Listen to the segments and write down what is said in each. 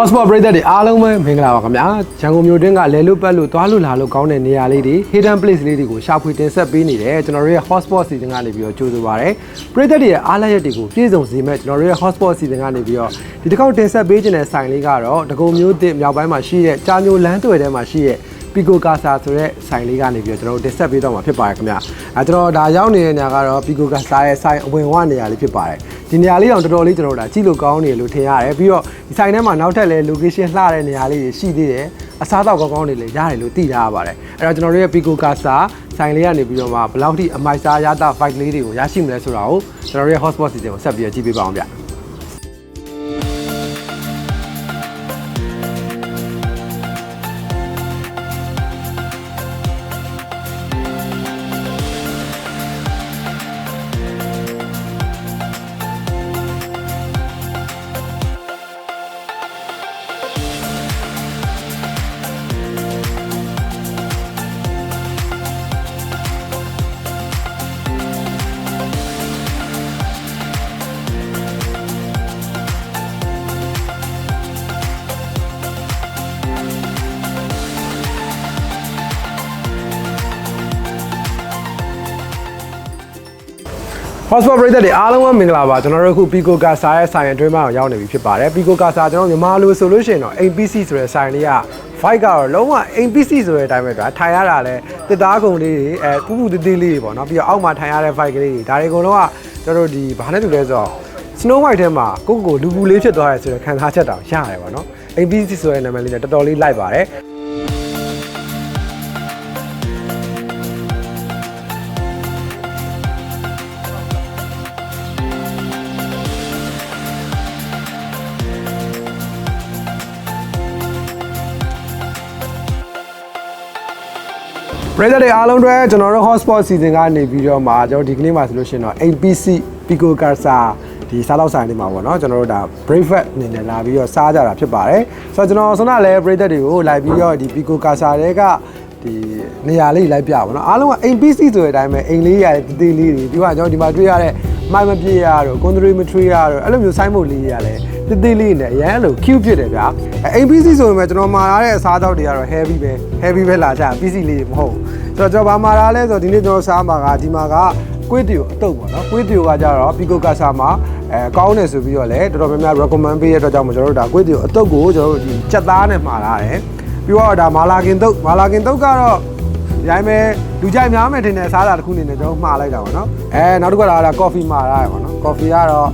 Hotspot ပရိသတ်တွေအားလုံးပဲမင်္ဂလာပါခင်ဗျာရန်ကုန်မြို့တွင်းကလဲလို့ပတ်လို့သွားလို့လာလို့ကောင်းတဲ့နေရာလေးတွေ hidden place လေးတွေကိုရှာဖွေတင်ဆက်ပေးနေတယ်ကျွန်တော်တို့ရဲ့ Hotspot season ကနေပြီးတော့ကြိုဆိုပါရစေပရိသတ်တွေရဲ့အားလရက်တွေကိုပြည့်စုံစေမဲ့ကျွန်တော်တို့ရဲ့ Hotspot season ကနေပြီးတော့ဒီတစ်ခေါက်တင်ဆက်ပေးခြင်းတဲ့ဆိုင်လေးကတော့ဒဂုံမျိုးတစ်မြောက်ပိုင်းမှာရှိတဲ့ကြာမျိုးလမ်းသွယ်ထဲမှာရှိတဲ့ ပီကိုကာဆာဆိုတဲ့ဆိုင်လေးကနေပြီးတော့ကျွန်တော်တို့တင်ဆက်ပေးတော့မှာဖြစ်ပါတယ်ခင်ဗျအဲကျွန်တော်ဒါရောက်နေတဲ့နေရာကတော့ပီကိုကာဆာရဲ့ဆိုင်အဝင်ဝနေရာလေးဖြစ်ပါတယ်ဒီနေရာလေးတော့တော်တော်လေးကျွန်တော်တို့ဒါကြည့်လို့ကောင်းနေလို့ထင်ရတယ်ပြီးတော့ဒီဆိုင်ထဲမှာနောက်ထပ်လည်း location လှတဲ့နေရာလေးတွေရှိသေးတယ်အစားအသောက်ကောင်းကောင်းတွေလည်းရတယ်လို့သိထားရပါတယ်အဲ့တော့ကျွန်တော်တို့ရဲ့ပီကိုကာဆာဆိုင်လေးကနေပြီးတော့မှဘယ်လောက်ထိအမိုက်စားရတာ fight လေးတွေကိုရရှိမလဲဆိုတာကိုကျွန်တော်တို့ရဲ့ hotspot season ကိုဆက်ပြီးတော့ကြည့်ပေးပါအောင်ဗျ Hotspot ပရိသတ်တွေအားလုံးပဲမင်္ဂလာပါကျွန်တော်တို့အခု Pico Casa ရဲ့ဆိုင်အတွင်းမှာရောက်နေပြီဖြစ်ပါတယ် Pico Casa ကျွန်တော်မြန်မာလိုဆိုလို့ရှိရင်တော့ APC ဆိုတဲ့ဆိုင်လေးက fight ကတော့လုံးဝ APC ဆိုတဲ့အတိုင်းပဲဗျာထိုင်ရတာလဲတစ်သားကုန်လေးတွေအဲပူပူတေးသေးလေးတွေပေါ့နော်ပြီးတော့အောက်မှာထိုင်ရတဲ့ fight ကလေးတွေဒါတွေအကုန်လုံးကကျွန်တော်တို့ဒီဘာနဲ့တူလဲဆိုတော့ Snow White ထဲမှာကိုယ့်ကိုယ်လူပူလေးဖြစ်သွားတယ်ဆိုတဲ့ခံစားချက်တောင်ရတယ်ပေါ့နော် APC ဆိုတဲ့နာမည်လေးနဲ့တော်တော်လေးလိုက်ပါတယ် ပရိသတ်တွေအားလုံးအတွက်ကျွန်တော်တို့ hotspot season ကနေပြီးတော့မှကျွန်တော်ဒီကနေ့မှာဆိုလို့ရှိရင်တော့ APC Pico Casa ဒီစားတော့ဆိုင်လေးမှာပေါ့နော်ကျွန်တော်တို့ဒါ breakfast အနေနဲ့လာပြီးတော့စားကြတာဖြစ်ပါတယ်ဆိုတော့ကျွန်တော်ဆွမ်းနာလဲပရိသတ်တွေကိုလိုက်ပြီးတော့ဒီ Pico Casa တွေကဒီနေရာလေးလိုက်ပြပါတော့အားလုံးက APC ဆိုတဲ့အတိုင်းပဲအိမ်လေးရတဲ့တသေးလေးတွေဒီကကျွန်တော်ဒီမှာတွေ့ရတဲ့ မိုင်မပြေရတော့ country မထွေးရတော့အဲ့လိုမျိုးဆိုင်းမုတ်လေးရလဲတသေးလေးနဲ့အရန်အဲ့လို cute ဖြစ်တယ်ဗျာအဲ APC ဆိုရင်ပဲကျွန်တော်မှာရတဲ့အစားအသောက်တွေကတော့ heavy ပဲ heavy ပဲလာကြ PC လေးမဟုတ်ဘူးဆိုတော့ကျွန်တော်ဗာမာလာလဲဆိုတော့ဒီနေ့ကျွန်တော်စားမှာကဒီမှာကကွေးတီကိုအတုပ်ပေါ့နော်ကွေးတီကိုကကြတော့ပီကိုကာဆာမှာအဲကောင်းတယ်ဆိုပြီးတော့လဲတော်တော်များများ recommend ပေးရတဲ့အတွက်ကြောင့်မို့ကျွန်တော်တို့ဒါကွေးတီကိုအတုပ်ကိုကျွန်တော်တို့ဒီချက်သားနဲ့မှာလာတယ်ပြီးတော့ဒါမာလာကင်တုပ်မာလာကင်တုပ်ကတော့ ဒီတိုင်းပဲလူကြိုက်များမယ်ထင်တယ်စားတာတစ်ခုအနေနဲ့ကျွန်တော်မှားလိုက်တာပေါ့နော်အဲနောက်တစ်ခုကဒါကော်ဖီမှာရတယ်ပေါ့နော်ကော်ဖီကတော့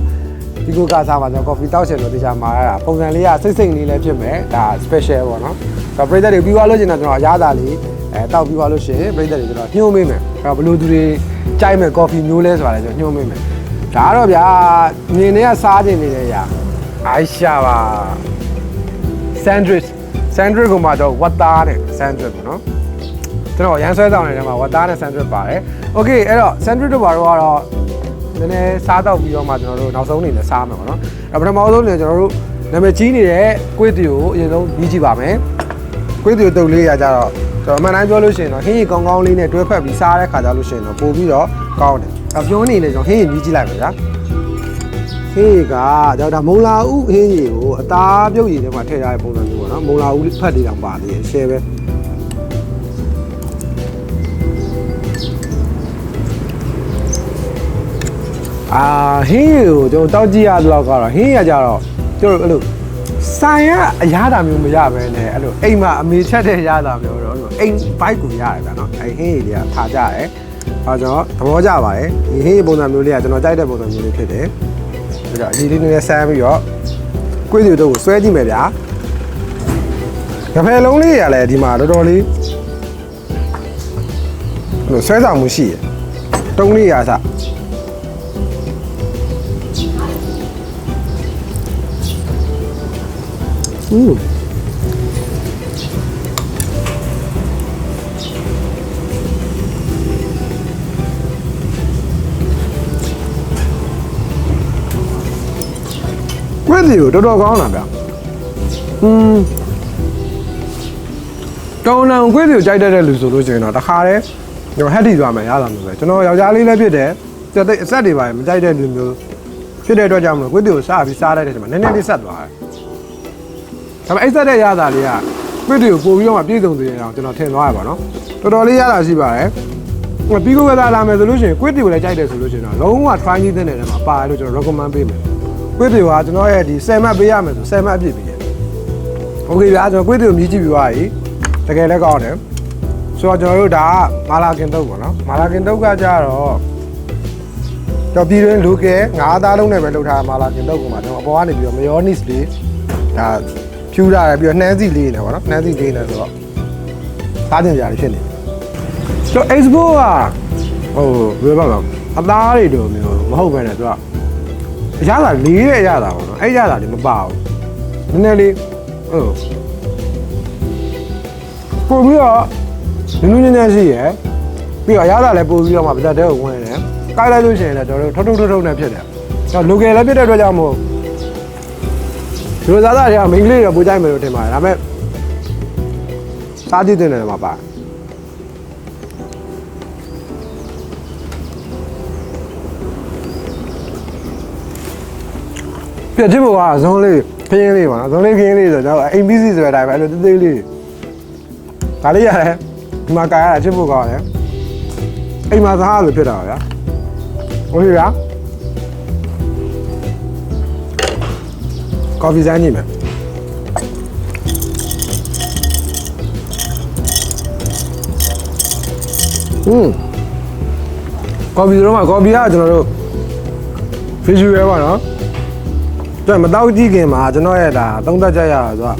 ဒီကိုကာစားမှာကျွန်တော်ကော်ဖီတောက်ချင်လို့တခြားမှာရတာပုံစံလေးကစိတ်စိတ်လေးလည်းဖြစ်မယ်ဒါ special ပေါ့နော်ဆိုတော့ပရိသတ်တွေပြီးသွားလို့ကျင်တော့ကျွန်တော်အရသာလေးအဲတောက်ပြီးသွားလို့ရှိရင်ပရိသတ်တွေကျွန်တော်ညှို့မိမယ်အဲ့တော့ဘလို့သူတွေကြိုက်မဲ့ကော်ဖီမျိုးလဲဆိုတာလည်းကျွန်တော်ညှို့မိမယ်ဒါကတော့ဗျာမြင်နေရစားခြင်းနေတဲ့ຢာအိုက်ရှာပါ sandwich sandwich ကိုမှတော့ဝတ်သားနဲ့ sandwich ပေါ့နော် ကျွန်တော်ရန်ဆွဲဆောင်နေတဲ့မှာဝတ်သားနဲ့ sandwich ပါတယ် okay အဲ့တော့ sandwich တို့ဘာလို့ကတော့နည်းနည်းစားတော့ပြီးတော့မှကျွန်တော်တို့နောက်ဆုံးအနေနဲ့စားမယ်ပေါ့နော်အဲ့ပထမဆုံးအနေနဲ့ကျွန်တော်တို့နာမည်ကြီးနေတဲ့ကွေးတီကိုအရင်ဆုံးပြီးကြည့်ပါမယ်ကွေးတီကိုတုပ်လေးရကြတော့ကျွန်တော်အမှန်တိုင်းပြောလို့ရှိရင်တော့ဟင်းရီကောင်းကောင်းလေးနဲ့တွဲဖက်ပြီးစားတဲ့ခါကြလို့ရှိရင်တော့ပို့ပြီးတော့ကောင်းတယ်အပြောနေလေကျွန်တော်ဟင်းရီပြီးကြည့်လိုက်ပါဗျာဟင်းရီကဒါဒါမုံလာဥဟင်းရီကိုအသားပြုတ်ရည်ထဲမှာထည့်ထားတဲ့ပုံစံမျိုးပေါ့နော်မုံလာဥဖတ်တွေတောင်ပါသေးတယ်ရှယ်ပဲ အာဟင်းရီကိုကျွန်တော်တောက်ကြည့်ရသလောက်ကတော့ဟင်းရီကကြတော့ကျွန်တော်တို့အဲ့လိုဆိုင်ရအရသာမျိုးမရပဲနဲ့အဲ့လိုအိမ်မှာအမေချက်တဲ့ရသာမျိုးတော့အဲ့လိုအိမ်ဘိုက်ကိုရတယ်ဗျာနော်အဲ့ဟင်းရီတွေကထားကြတယ်အဲကျွန်တော်သဘောကျပါတယ်ဒီဟင်းရီပုံစံမျိုးလေးကကျွန်တော်ကြိုက်တဲ့ပုံစံမျိုးလေးဖြစ်တယ်ဒါကြောင့်အကြီးလေးနည်းနည်းဆန်းပြီးတော့ကွေးစီတို့ကိုဆွဲကြည့်မယ်ဗျာငဖယ်လုံးလေးရလဲဒီမှာတော်တော်လေးဟိုဆွဲဆောင်မှုရှိရတုံးလေးရစ ဦးကွေးစီကိုတော်တော်ကောင်းလာဗျာอืมတောင်းတောင်ကွေးစီကိုကြိုက်တတ်တဲ့လူဆိုလို့ရှိရင်တော့တခါတည်းကျွန်တော်ဟက်တီသွားမယ်ရလာမှာပဲကျွန်တော်ယောက်ျားလေးလည်းဖြစ်တယ်ကျတဲ့အဆက်တွေပါမကြိုက်တဲ့လူမျိုးဖြစ်တဲ့အတွက်ကြောင့်မလို့ကွေးစီကိုစားပြီးစားလိုက်တဲ့ချိန်မှာနည်းနည်းလေးဆက်သွားတယ် ဒါပေမဲ့အိတ်ဆက်တဲ့ရတာလေးကကွစ်တွေကိုပို့ပြီးတော့မှပြည့်စုံစေတယ်အောင်ကျွန်တော်ထင်သွားရပါတော့တော်တော်လေးရတာရှိပါတယ်ဟိုပြီးကိုကသာလာမယ်ဆိုလို့ရှိရင်ကွစ်တွေကိုလည်းကြိုက်တယ်ဆိုလို့ရှိရင်တော့လုံးဝ try ကြီးတဲ့နေတယ်မှာပါတယ်လို့ကျွန်တော် recommend ပေးမယ်ကွစ်တွေကကျွန်တော်ရဲ့ဒီ10မှတ်ပေးရမယ်ဆို10မှတ်အပြည့်ပေးတယ်โอเคဗျာကျွန်တော်ကွစ်တွေကိုမြည်ကြည့်ပြီးသွားပြီတကယ်လည်းကောင်းတယ်ဆိုတော့ကျွန်တော်တို့ဒါကမာလာကင်တုတ်ပေါ့နော်မာလာကင်တုတ်ကကြတော့တော့ပြည်တွင်းလူကဲငါးသားလုံးနဲ့ပဲလုပ်ထားမာလာကင်တုတ်ကမှာကျွန်တော်အပေါ်ကနေပြီးတော့မယောနစ်လေးဒါ ဖြူလာတယ်ပြီးတော့နှမ်းစီလေးနေပေါ့နော်နှမ်းစီလေးနေဆိုတော့စားကြင်ကြရဖြစ်နေကျွန်တော် Facebook ကဟိုဘယ်လိုပါလဲအသားတွေတို့မျိုးမဟုတ်ပဲနဲ့သူကအရသာလေးရဲ့အရသာပေါ့နော်အဲ့ရသာတွေမပါဘူးနည်းနည်းလေးဟိုပို့ပြီးတော့နူးနူးညံ့ညံ့ရှိရယ်ပြီးတော့အရသာလည်းပို့ပြီးတော့မှပတ်သက်တဲ့ကိုဝင်တယ်ကိုက်လိုက်လို့ရှိရင်လည်းကျွန်တော်တို့ထုတ်ထုတ်ထုတ်ထုတ်နဲ့ဖြစ်တယ်ကျွန်တော် local လည်းဖြစ်တဲ့အတွက်ကြောင့်မို့ ဒီလိုစားစားတွေကမိန်းကလေးတွေပိုကြိုက်မယ်လို့ထင်ပါတယ်ဒါပေမဲ့စားကြည့်တဲ့နယ်မှာပါပြတ်ချင်းဘောကဇုံးလေးခင်းလေးပါနော်ဇုံးလေးခင်းလေးဆိုတော့အိမ်ပီးစီဆိုတဲ့အတိုင်းပဲအဲ့လိုသေးသေးလေးဒါလေးရတယ်ဒီမှာကာရတာချင်းဘောကလည်းအိမ်မှာစားလို့ဖြစ်တာပါဗျာဟုတ်ပြီဗျာ ကော်ဖီဆိုင်နေမယ်อืมကော်ဖီတော့မှာကော်ဖီကကျွန်တော်တို့ visual ပါနော် ကျွန်တော်မတော့ကြည့်ခင်မှာကျွန်တော်ရဲ့ဒါသုံးသက်ချက်ရတာဆိုတော့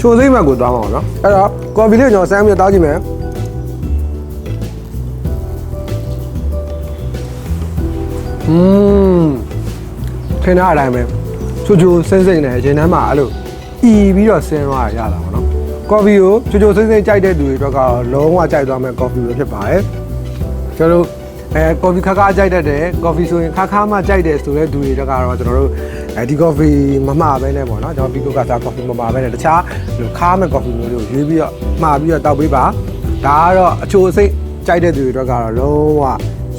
ချိုစိမ့်ဘက်ကိုသွားမှာပေါ့နော်အဲ့တော့ကော်ဖီလေးကိုကျွန်တော်ဆမ်းပြီးတောက်ကြည့်မယ်อืม ခင်းထားအတိုင်းပဲချိုချိုစိမ့်စိမ့်နဲ့ရင်ထဲမှာအဲ့လိုအီပြီးတော့ဆင်းသွားရတာပေါ့နော်ကော်ဖီကိုချိုချိုစိမ့်စိမ့်ကြိုက်တဲ့သူတွေအတွက်ကတော့လုံးဝကြိုက်သွားမယ့်ကော်ဖီပဲဖြစ်ပါတယ်ကျွန်တော်တို့အဲကော်ဖီခါခါကြိုက်တတ်တယ်ကော်ဖီဆိုရင်ခါခါမှကြိုက်တယ်ဆိုတဲ့သူတွေတော့ကတော့ကျွန်တော်တို့အဲဒီကော်ဖီမမှားပဲနဲ့ပေါ့နော်ကျွန်တော်ဘီကိုကစားကော်ဖီမမှားပဲနဲ့တခြားခါမဲ့ကော်ဖီမျိုးတွေကိုရွေးပြီးတော့မှားပြီးတော့တောက်ပေးပါဒါကတော့အချိုအစိတ်ကြိုက်တဲ့သူတွေတော့ကတော့လုံးဝ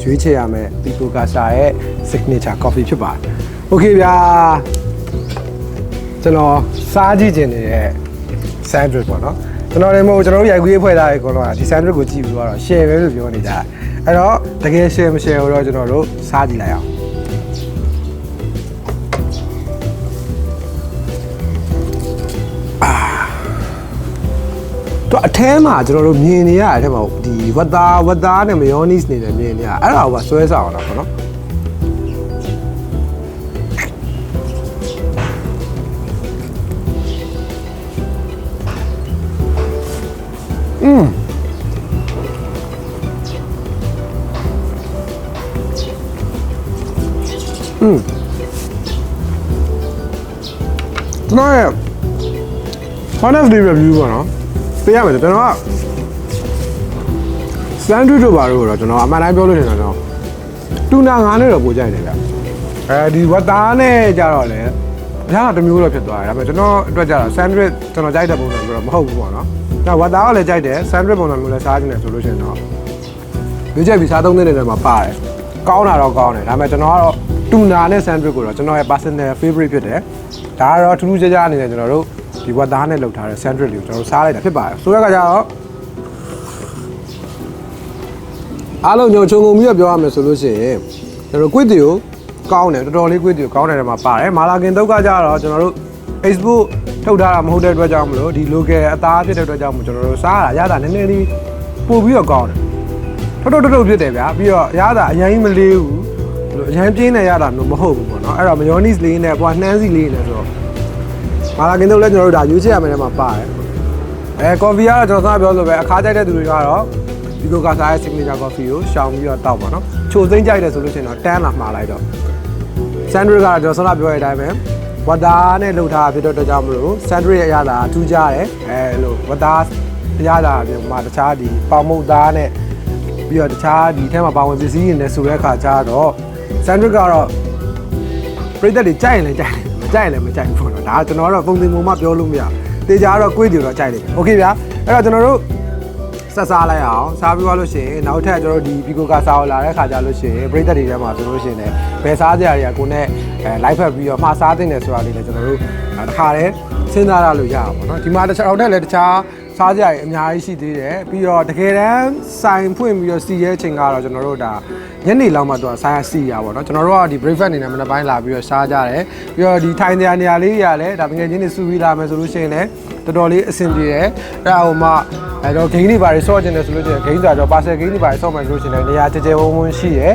ရွေးချယ်ရမယ့် Pico Casa ရဲ့ signature coffee ဖြစ်ပါတယ်။ Okay ဗျာကျွန်တော်စားကြည့်ခြင်းနေတဲ့ sandwich ပေါ့နော်ကျွန်တော်လည်းမဟုတ်ကျွန်တော်တို့ရိုက်ကူးရေးဖွဲ့သားရဲ့ကောလောကဒီ sandwich ကိုကြည့်ပြီးတော့ share ပဲလို့ပြောနေတာအဲ့တော့တကယ် share မ share တော့ကျွန်တော်တို့စားကြည့်လိုက်အောင် တော့အထဲမှာကျွန်တော်တို့မြင်နေရတဲ့အထဲမှာဒီဝတ်သားဝတ်သားနဲ့မယောနီစ်နေတယ်မြင်နေရအဲ့ဒါကဆွဲစားအောင်တော့ပေါ့နော်อืมอืมကျွန်တော်ရဲ့ honest review ပေါ့နော် ပေးရမယ်ဆိုကျွန်တော်က sandwich တို့ပါတော့ကျွန်တော်အမှန်တိုင်းပြောလို့ထင်တာကျွန်တော်တူနာငါးနဲ့တော့ပိုကြိုက်တယ်ဗျအဲဒီဝတ်သားနဲ့ကြတော့လေအများကတစ်မျိုးတော့ဖြစ်သွားတယ်ဒါပေမဲ့ကျွန်တော်အတွက်ကြတော့ sandwich ကျွန်တော်ကြိုက်တဲ့ပုံစံမျိုးတော့မဟုတ်ဘူးပေါ့နော်ဒါဝတ်သားကလည်းကြိုက်တယ် sandwich ပုံစံမျိုးလည်းစားကြည့်နေဆိုလို့ရှိရင်တော့ဒီချက်ပြီးစားသုံးတဲ့နေရာမှာပါတယ်ကောင်းတာတော့ကောင်းတယ်ဒါပေမဲ့ကျွန်တော်ကတော့တူနာနဲ့ sandwich ကိုတော့ကျွန်တော်ရဲ့ personal favorite ဖြစ်တယ်ဒါကတော့ထူးထူးခြားခြားအနေနဲ့ကျွန်တော်တို့ ဒီဝတ်သားနဲ့လုပ်ထားတဲ့ sandwich လေးကိုကျွန်တော်တို့စားလိုက်တာဖြစ်ပါတယ်ဆိုရကကြတော့အားလုံးညုံချုံငုံပြီးတော့ပြောရမယ်ဆိုလို့ရှိရင်ကျွန်တော်ကွစ်တီကိုကောင်းတယ်တော်တော်လေးကွစ်တီကိုကောင်းတယ်ထဲမှာပါတယ်မာလာကင်တုတ်ကကြတော့ကျွန်တော်တို့ Facebook ထုတ်ထားတာမဟုတ်တဲ့အတွက်ကြောင့်မလို့ဒီ local အသားဖြစ်တဲ့အတွက်ကြောင့်မကျွန်တော်တို့စားရတာရတာနည်းနည်းလေးပို့ပြီးတော့ကောင်းတယ်ထုတ်ထုတ်ထုတ်ဖြစ်တယ်ဗျာပြီးတော့ရတာအရင်မလေးဘူးအရင်ပြင်းနေရတာမျိုးမဟုတ်ဘူးပေါ့နော်အဲ့တော့ mayonnaise လေးနဲ့ပွားနှမ်းစီလေးနဲ့ဆိုတော့ မာလာကင်တုတ်လည်းကျွန်တော်တို့ဒါယူချင်ရမယ်ထဲမှာပါတယ်အဲကော်ဖီကတော့ကျွန်တော်စားပြောလို့ပဲအခါကြိုက်တဲ့သူတွေကတော့ဒီလိုကစားရဲ့ signature coffee ကိုရှောင်ပြီးတော့တောက်ပါနော်ချိုသိမ့်ကြိုက်တယ်ဆိုလို့ရှိရင်တော့တန်းလာမှာလိုက်တော့ sandwich ကတော့ကျွန်တော်ဆောလာပြောရတဲ့အတိုင်းပဲဝတ်သားနဲ့လှုပ်ထားဖြစ်တဲ့အတွက်ကြောင့်မလို့ sandwich ရဲ့အရသာထူးခြားတယ်အဲလိုဝတ်သားအရသာမျိုးမှာတခြားဒီပေါင်မုတ်သားနဲ့ပြီးတော့တခြားဒီထဲမှာပါဝင်ပစ္စည်းတွေနဲ့ဆိုတဲ့အခါကျတော့ sandwich ကတော့ပြိတ္တတွေကြိုက်ရင်လည်းကြိုက်တယ်မ ကြိုက်ရင်လည်းမကြိုက်ဘူးပေါ့နော်ဒါကကျွန်တော်ကတော့ပုံသင်ပုံမှပြောလို့မရတေချာကတော့ကိုယ်တွေတော့ကြိုက်တယ်โอเคဗျာအဲ့တော့ကျွန်တော်တို့ ဆက်စားလိုက်အောင်စားပြီးသွားလို့ရှိရင်နောက်ထပ်ကျွန်တော်တို့ဒီဘီကိုကစားလာတဲ့ခါကျလို့ရှိရင်ပရိသတ်တွေထဲမှာဆိုလို့ရှိရင်လည်းဘယ်စားကြရတွေကကိုနဲ့အဲ live ဖက်ပြီးတော့မှာစားတင်တယ်ဆိုတာလေးလည်းကျွန်တော်တို့တစ်ခါတည်းစဉ်းစားရလို့ရအောင်ပေါ့နော်ဒီမှာတစ်ခြားတော့လည်းတခြား စားကြရအများကြီးရှိသေးတယ်ပြီးတော့တကယ်တမ်းဆိုင်ဖွင့်ပြီးတော့စီရဲချိန်ကတော့ကျွန်တော်တို့ဒါညနေလောက်မှတော့ဆိုင်ရစီရပါတော့ကျွန်တော်တို့ကဒီ breakfast အနေနဲ့မနက်ပိုင်းလာပြီးတော့စားကြတယ်ပြီးတော့ဒီထိုင်တဲ့နေရာလေးကြီးရလဲဒါငယ်ချင်းတွေစုပြီးလာမယ်ဆိုလို့ရှိရင်လည်းတော်တော်လေးအဆင်ပြေတယ်အဲ့ဒါဟိုမှအဲ့တော့ဂိမ်းတွေပါဆော့ကျင်တယ်ဆိုလို့ရှိရင်ဂိမ်းဆိုတော့ parcel ဂိမ်းတွေပါဆော့မယ်ဆိုလို့ရှိရင်လည်းနေရာကြကြဝုံဝုံရှိရယ်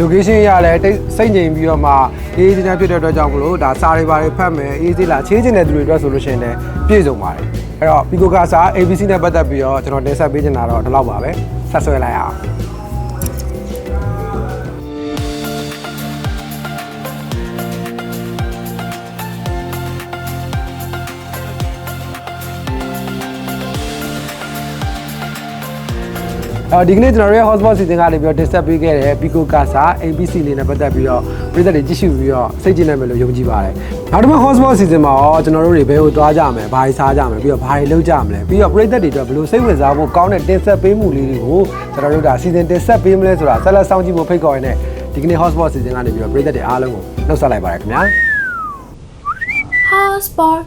location ရလဲတိတ်စိတ်ငြိမ်ပြီးတော့မှအေးအေးချမ်းချမ်းဖြစ်တဲ့အတွက်ကြောင့်မလို့ဒါစားတွေပါတွေဖတ်မယ်အေးသေးလာချေးချင်တဲ့သူတွေအတွက်ဆိုလို့ရှိရင်လည်းပြည့်စုံပါတယ် အဲ့တော့ Pico ကစား ABC နဲ့ပတ်သက်ပြီးတော့ကျွန်တော်တင်ဆက်ပေးချင်တာတော့ဒီလောက်ပါပဲဆက်ဆွဲလိုက်အောင် ဒီကနေ့ကျွန်တော်တို့ရဲ့ hotspot season ကနေပြီးတော့ disturb ပေးခဲ့တဲ့ Pico Casa ABC လေးနဲ့ပတ်သက်ပြီးတော့ပြည်သက်တွေကြည့်ရှုပြီးတော့စိတ်ကျဉ်နေမယ်လို့ယုံကြည်ပါတယ်။နောက်တစ်ခါ hotspot season မှာရောကျွန်တော်တို့တွေဘယ်ကိုသွားကြမလဲ၊ဘာတွေစားကြမလဲပြီးတော့ဘာတွေလုပ်ကြမလဲပြီးတော့ပြည်သက်တွေအတွက်ဘယ်လိုစိတ်ဝင်စားဖို့ကောင်းတဲ့တင်ဆက်ပေးမှုလေးတွေကိုကျွန်တော်တို့ဒါ season တင်ဆက်ပေးမလဲဆိုတာဆက်လက်စောင့်ကြည့်ဖို့ဖိတ်ခေါ်ရတဲ့ဒီကနေ့ hotspot season ကနေပြီးတော့ပြည်သက်တွေအားလုံးကိုနှုတ်ဆက်လိုက်ပါတယ်ခင်ဗျာ။ House Sport